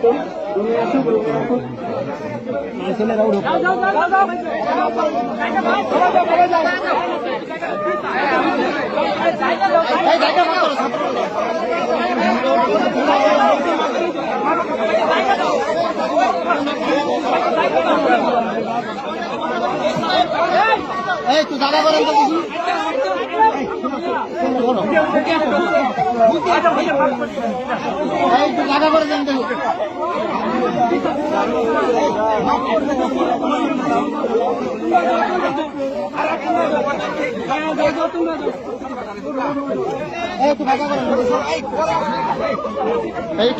আসুন রুমে আসুন রুমে আসুন ছেলেরা উঠো এই তুই জায়গা করেন তো এই তুই জায়গা করে দেন তুই করেন এই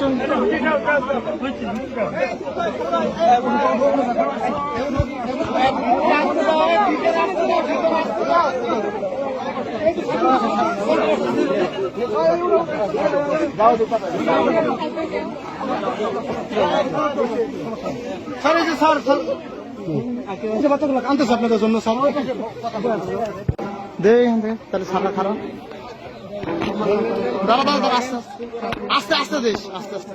স্যার, এই যে স্যার স্যার। বাচ্চাগুলো কানতেছে দে তাহলে সামনে খারাপ। দাঁড়া দাঁড়া দাঁড়া, আস্তে আস্তে আস্তে আস্তে আস্তে। আস্তে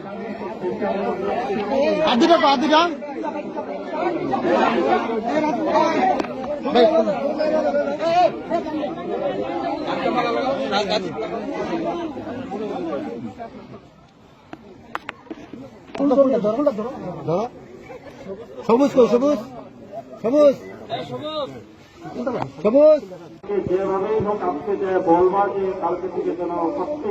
আদিটা পা আদিটা ভাই সবুজ কো সবুজ। সবুজ। সবুজ। যেভাবেই হোক আজকে বলবা যে কালকে থেকে যেন